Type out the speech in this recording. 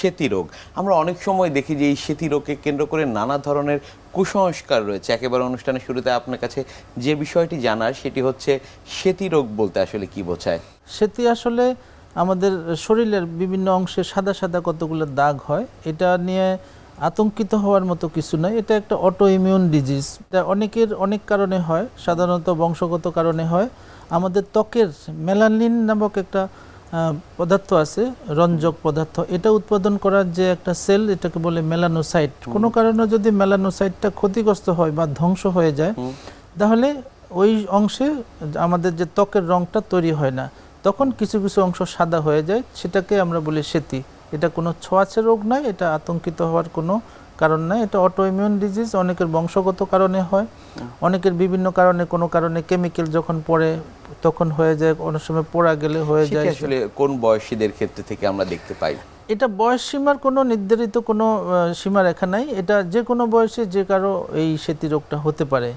সেতি রোগ। আমরা অনেক সময় দেখি যে এই সেতি রোগকে কেন্দ্র করে নানা ধরনের কুসংস্কার রয়েছে। একেবারে অনুষ্ঠানের শুরুতে আপনার কাছে যে বিষয়টি জানার, সেটি হচ্ছে সেতি রোগ বলতে আসলে কি বোঝায়? সেটি আসলে আমাদের শরীরের বিভিন্ন অংশে সাদা সাদা কতগুলো দাগ হয়, এটা নিয়ে আতঙ্কিত হওয়ার মতো কিছু নয়। এটা একটা অটো ইমিউন ডিজিজ এটা অনেকের অনেক কারণে হয়, সাধারণত বংশগত কারণে হয়। আমাদের ত্বকের মেলানিন নামক একটা পদার্থ আছে রঞ্জক পদার্থ। এটা উৎপাদন করার যে একটা সেল এটাকে বলে মেলানোসাইট। কোনো কারণে যদি মেলানোসাইটটা ক্ষতিগ্রস্ত হয় বা ধ্বংস হয়ে যায় তাহলে ওই অংশে আমাদের যে ত্বকের রংটা তৈরি হয় না। তখন কিছু কিছু অংশ সাদা হয়ে যায় সেটাকে আমরা বলি সেতি। এটা কোনো ছোঁয়াচে রোগ নয় এটা আতঙ্কিত হওয়ার কোনো কারণ নয় এটা অটো ইমিউন ডিজিজ অনেকের বংশগত কারণে হয়। অনেকের বিভিন্ন কারণে কোনো কারণে কেমিক্যাল যখন পড়ে তখন হয়ে যায় অনেক সময় পড়া গেলে হয়ে যায়। আসলে কোন বয়সীদের ক্ষেত্রে থেকে আমরা দেখতে পাই? এটা বয়স সীমার কোনো নির্ধারিত কোনো সীমা সীমারেখা নাই। এটা যে কোনো বয়সে যে কারও এই সেতি রোগটা হতে পারে।